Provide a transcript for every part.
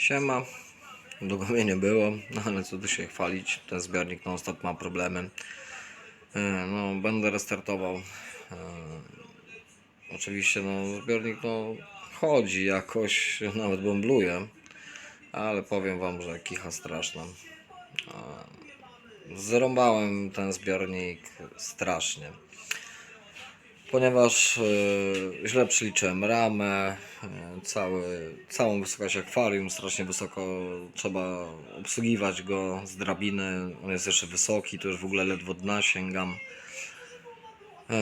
Siema. Długo mnie nie było, no ale co tu się chwalić, ten zbiornik non stop ma problemy. E, No, będę restartował. E, Oczywiście no, zbiornik no, chodzi jakoś, nawet bąbluje, ale powiem wam, że kicha straszna. E, Zrąbałem ten zbiornik strasznie ponieważ e, źle przeliczyłem ramę, e, cały, całą wysokość akwarium, strasznie wysoko trzeba obsługiwać go z drabiny, on jest jeszcze wysoki, to już w ogóle ledwo dna sięgam. E,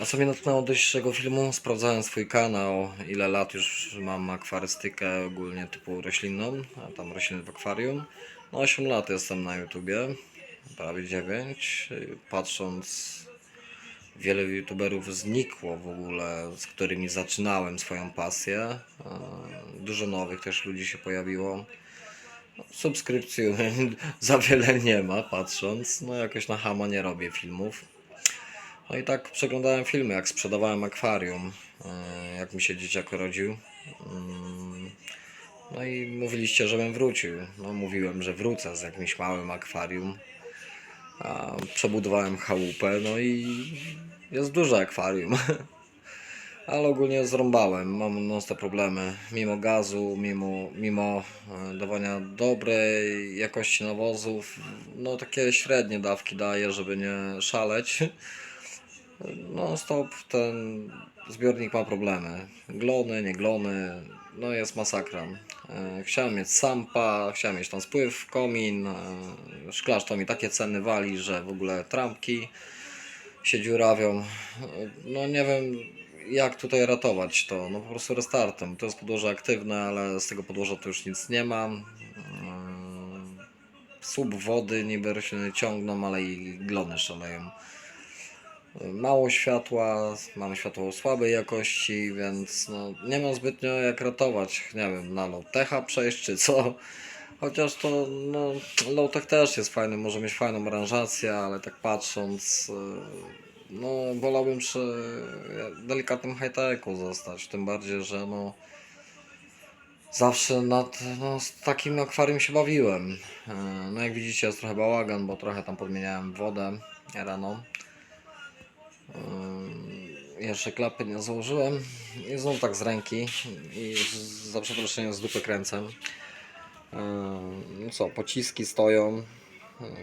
A co mnie natknęło do dzisiejszego filmu, sprawdzałem swój kanał, ile lat już mam akwarystykę ogólnie typu roślinną, a tam rośliny w akwarium. No 8 lat jestem na YouTubie, prawie 9, patrząc wiele youtuberów znikło w ogóle, z którymi zaczynałem swoją pasję. E, Dużo nowych też ludzi się pojawiło. Subskrypcji za wiele nie ma, patrząc. No jakoś na hama nie robię filmów. No i tak przeglądałem filmy, jak sprzedawałem akwarium, e, jak mi się dzieciak urodził. Mm, No i mówiliście, żebym wrócił. No mówiłem, że wrócę z jakimś małym akwarium. Przebudowałem chałupę, no i jest duże akwarium. Ale ogólnie zrąbałem, mam stop problemy. Mimo gazu, mimo, mimo e, dawania dobrej jakości nawozów, no takie średnie dawki daję, żeby nie szaleć. Non stop ten zbiornik ma problemy. Glony, nie glony, no jest masakra. E, Chciałem mieć sampa, chciałem mieć tam spływ, komin, e, szklarz to mi takie ceny wali, że w ogóle trampki się dziurawią. No nie wiem jak tutaj ratować to, no po prostu restartem. To jest podłoże aktywne, ale z tego podłoża to już nic nie ma. E, Słup wody niby rośliny ciągną, ale i glony szaleją mało światła, mamy światło słabej jakości, więc no, nie mam zbytnio jak ratować, nie wiem, na low-techa przejść czy co. Chociaż to no, low-tech też jest fajny, może mieć fajną aranżację, ale tak patrząc, yy, no wolałbym przy delikatnym high-techu zostać, tym bardziej, że no zawsze nad, no, z takim akwarium się bawiłem. Yy, No jak widzicie jest trochę bałagan, bo trochę tam podmieniałem wodę rano. Jeszcze klapy nie założyłem i znów tak z ręki i za przeproszeniem z dupy kręcę. Co, pociski stoją,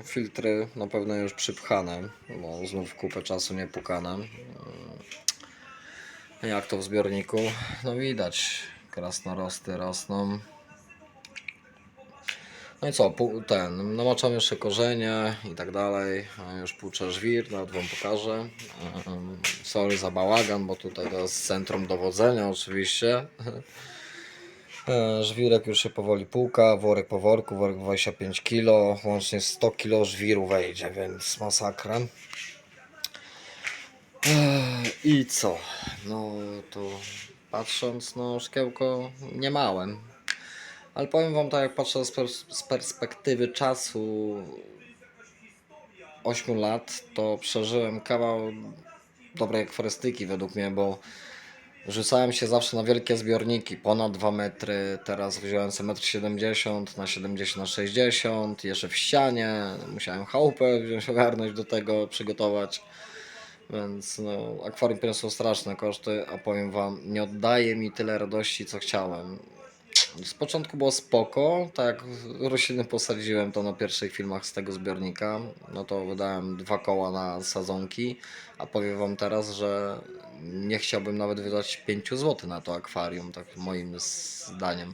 filtry na pewno już przypchane, bo znów kupę czasu nie pukane. Jak to w zbiorniku? No widać, krasnorosty rosną. No i co, ten, namoczam jeszcze korzenie i tak dalej, już płuczę żwir, nawet wam pokażę. Sorry za bałagan, bo tutaj to jest centrum dowodzenia oczywiście. E, Żwirek już się powoli puka, worek po worku, worek 25 kg, łącznie 100 kg żwiru wejdzie, więc masakra. Ech, I co? No to patrząc, no szkiełko nie małem. Ale powiem wam tak, jak patrzę z perspektywy czasu 8 lat, to przeżyłem kawał dobrej akwarystyki według mnie, bo rzucałem się zawsze na wielkie zbiorniki, ponad 2 metry, teraz wziąłem sobie 1,70 m na 70 na 60 jeszcze w ścianie, musiałem chałupę wziąć, ogarnąć do tego, przygotować. Więc no, akwarium są straszne koszty, a powiem wam, nie oddaje mi tyle radości, co chciałem. Z początku było spoko, tak rośliny posadziłem to na pierwszych filmach z tego zbiornika, no to wydałem dwa koła na sadzonki, a powiem wam teraz, że nie chciałbym nawet wydać 5 zł na to akwarium, tak moim zdaniem,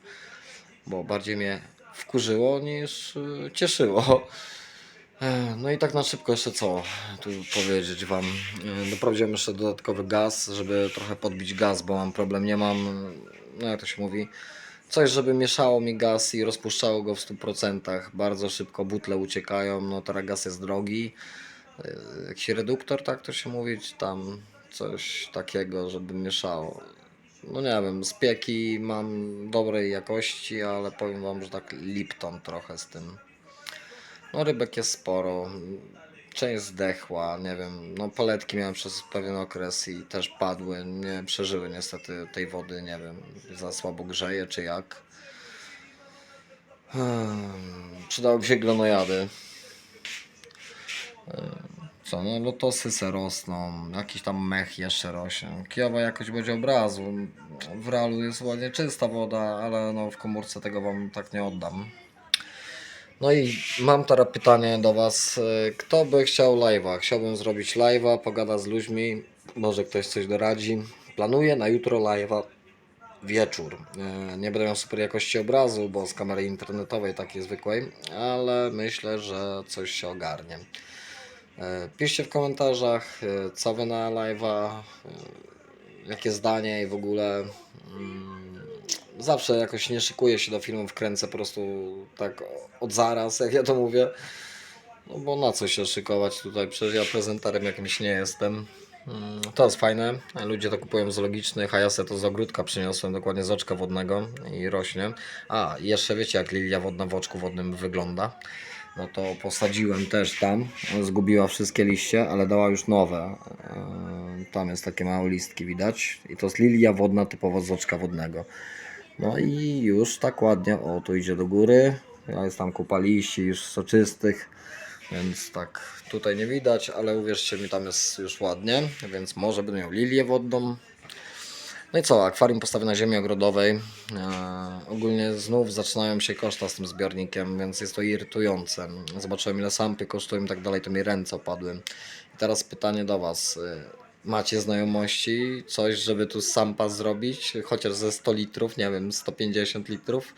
bo bardziej mnie wkurzyło niż y, cieszyło. E, No i tak na szybko jeszcze co tu powiedzieć wam. E, Doprowadziłem jeszcze dodatkowy gaz, żeby trochę podbić gaz, bo mam problem, nie mam, no jak to się mówi, coś żeby mieszało mi gaz i rozpuszczało go w 100%. Bardzo szybko butle uciekają, no teraz gaz jest drogi. E, Jakiś reduktor, tak to się mówić, tam coś takiego, żeby mieszało. No nie wiem, spieki mam dobrej jakości, ale powiem wam, że tak Lipton trochę z tym. No rybek jest sporo. Część zdechła, nie wiem. No paletki miałem przez pewien okres i też padły. Nie przeżyły niestety tej wody, nie wiem. Za słabo grzeje czy jak. Hmm, Przydałoby się granojady. Co, no lotosy se rosną, jakiś tam mech jeszcze rośnie. Kijowa jakoś będzie obrazu. W realu jest ładnie czysta woda, ale no w komórce tego wam tak nie oddam. No i mam teraz pytanie do was. y, Kto by chciał live'a? Chciałbym zrobić live'a, pogada z ludźmi, może ktoś coś doradzi. Planuję na jutro live'a wieczór. E, Nie będę miał super jakości obrazu, bo z kamery internetowej takiej zwykłej, ale myślę, że coś się ogarnie. E, Piszcie w komentarzach, e, co wy na live'a, e, jakie zdanie i w ogóle. Zawsze jakoś nie szykuję się do filmów, kręcę po prostu tak od zaraz, jak ja to mówię. No bo na co się szykować tutaj, przecież ja prezenterem jakimś nie jestem. Mm, To jest fajne, ludzie to kupują z logicznych, a ja se to z ogródka przyniosłem, dokładnie z oczka wodnego i rośnie. A, jeszcze wiecie jak lilia wodna w oczku wodnym wygląda. No to posadziłem też tam, zgubiła wszystkie liście, ale dała już nowe. Eee, Tam jest takie małe listki widać i to jest lilia wodna typowo z oczka wodnego. No i już tak ładnie, o tu idzie do góry. Ja jest tam kupa liści już soczystych, więc tak tutaj nie widać, ale uwierzcie mi tam jest już ładnie, więc może będę miał lilię wodną. No i co, akwarium postawię na ziemi ogrodowej. Eee, ogólnie znów zaczynają się koszta z tym zbiornikiem, więc jest to irytujące. Zobaczyłem ile sampy kosztują i tak dalej, to mi ręce opadły. I teraz pytanie do Was. Macie znajomości, coś, żeby tu sampa zrobić, chociaż ze 100 litrów, nie wiem, 150 litrów.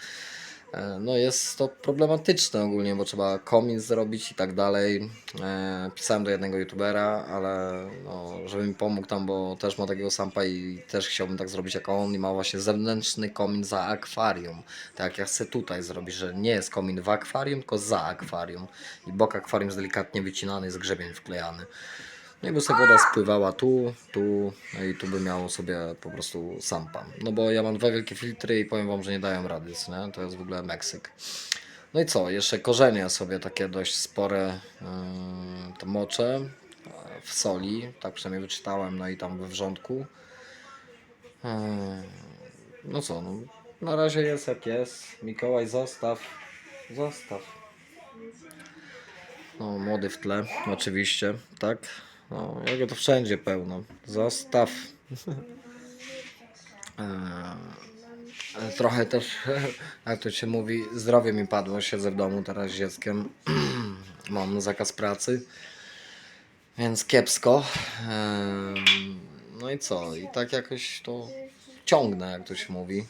E, No jest to problematyczne ogólnie, bo trzeba komin zrobić i tak dalej. E, Pisałem do jednego youtubera, ale no, żeby mi pomógł tam, bo też ma takiego sampa i też chciałbym tak zrobić jak on i ma właśnie zewnętrzny komin za akwarium. Tak jak ja chcę tutaj zrobić, że nie jest komin w akwarium, tylko za akwarium. I bok akwarium jest delikatnie wycinany, jest grzebień wklejany. No i by sobie woda spływała tu, tu, no i tu by miało sobie po prostu sampa. No bo ja mam dwa wielkie filtry i powiem wam, że nie dają rady, nie? To jest w ogóle Meksyk. No i co, jeszcze korzenie sobie takie dość spore yy, to moczę w soli, tak przynajmniej wyczytałem, no i tam we wrzątku. Yy, no co, no, na razie jest jak jest. Mikołaj zostaw, zostaw. No, młody w tle, oczywiście, tak? No, jego to wszędzie pełno. Zostaw. Eee, Trochę też, jak to się mówi, zdrowie mi padło. Siedzę w domu teraz z dzieckiem. Mam zakaz pracy. Więc kiepsko. Eee, No i co? I tak jakoś to ciągnę, jak to się mówi.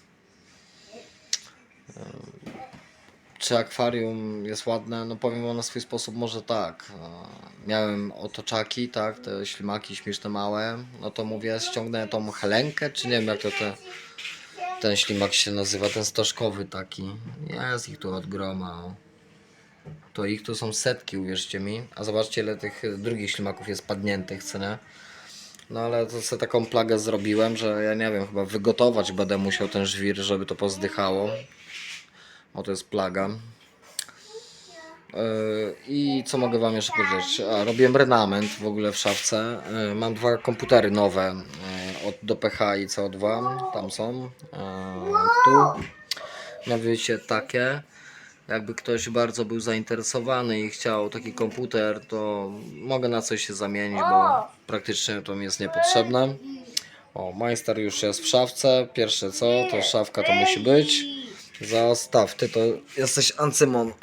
Czy akwarium jest ładne? No powiem na swój sposób, może tak. E, Miałem otoczaki, tak, te ślimaki śmieszne małe. No to mówię, ściągnę tą helenkę, czy nie wiem jak to te, ten ślimak się nazywa, ten stożkowy taki. Jest ich tu od groma. To ich tu są setki, uwierzcie mi. A zobaczcie ile tych drugich ślimaków jest padniętych, co nie? No ale to sobie taką plagę zrobiłem, że ja nie wiem, chyba wygotować będę musiał ten żwir, żeby to pozdychało. O, to jest plaga. Yy, I co mogę Wam jeszcze powiedzieć? A, robiłem renament w ogóle w szafce. Yy, Mam dwa komputery nowe od do PH i CO2. Tam są. Tu. Mianowicie takie. Jakby ktoś bardzo był zainteresowany i chciał taki komputer, to mogę na coś się zamienić, bo praktycznie to mi jest niepotrzebne. O, majster już jest w szafce. Pierwsze co, to szafka to musi być. Zostaw, ty to jesteś ancymon.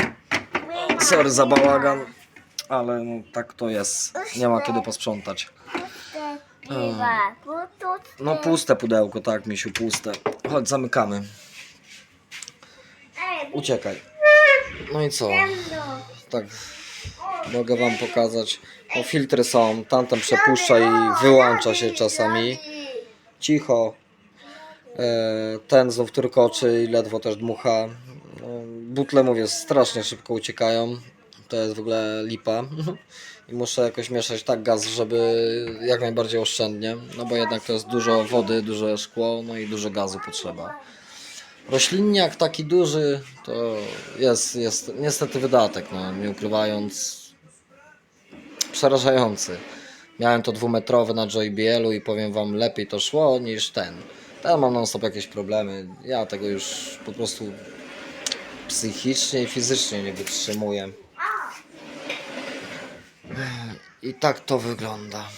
Sorry za bałagan, ale no, tak to jest. Nie ma kiedy posprzątać. No puste pudełko, tak misiu, puste. Chodź, zamykamy. Uciekaj. No i co? Tak, mogę wam pokazać. No filtry są, tamten przepuszcza i wyłącza się czasami. Cicho. E, Ten znów turkoczy i ledwo też dmucha. No, Butle mówię, strasznie szybko uciekają. To jest w ogóle lipa. I muszę jakoś mieszać tak gaz, żeby jak najbardziej oszczędnie. No bo jednak to jest dużo wody, duże szkło, no i dużo gazu potrzeba. Roślinniak taki duży to jest, jest niestety wydatek, no, nie ukrywając przerażający. Miałem to dwumetrowe na JBL-u i powiem wam lepiej to szło niż ten. Ten mam non stop jakieś problemy. Ja tego już po prostu psychicznie i fizycznie nie wytrzymuję. I tak to wygląda.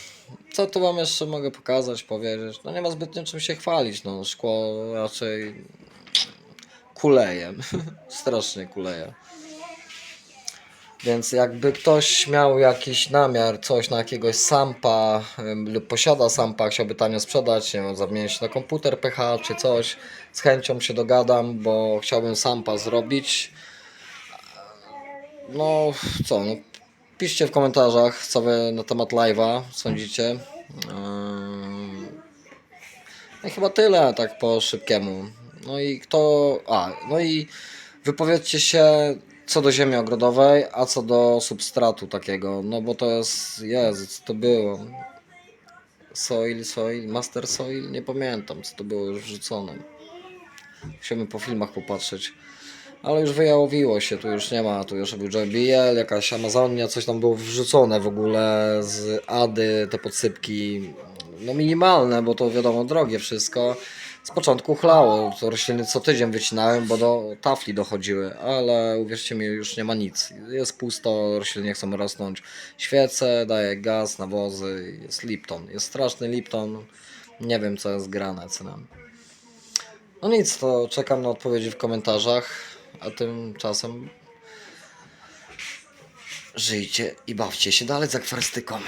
Co tu wam jeszcze mogę pokazać, powiedzieć? No nie ma zbytnio czym się chwalić, no szkło raczej kuleje, strasznie kuleje. Więc jakby ktoś miał jakiś namiar, coś na jakiegoś sampa lub posiada sampa, chciałby tanio sprzedać, nie wiem, zamienić na komputer PH czy coś, z chęcią się dogadam, bo chciałbym sampa zrobić. No co, no piszcie w komentarzach, co wy na temat live'a sądzicie. Ym, No chyba tyle, tak po szybkiemu. No i kto. A, no i wypowiedzcie się co do ziemi ogrodowej, a co do substratu takiego. No bo to jest. Jezu, co to było? Soil, soil, master soil? Nie pamiętam, co to było już wrzucone. Musimy po filmach popatrzeć. Ale już wyjałowiło się, tu już nie ma, tu już był JBL, jakaś Amazonia, coś tam było wrzucone w ogóle z Ady, te podsypki, no minimalne, bo to wiadomo drogie wszystko. Z początku chlało, to rośliny co tydzień wycinałem, bo do tafli dochodziły, ale uwierzcie mi, już nie ma nic. Jest pusto, rośliny nie chcą rosnąć. Świece, daje gaz, nawozy, jest Lipton, jest straszny Lipton, nie wiem co jest grane cenem. No nic, to czekam na odpowiedzi w komentarzach, a tymczasem żyjcie i bawcie się dalej z akwarystyką.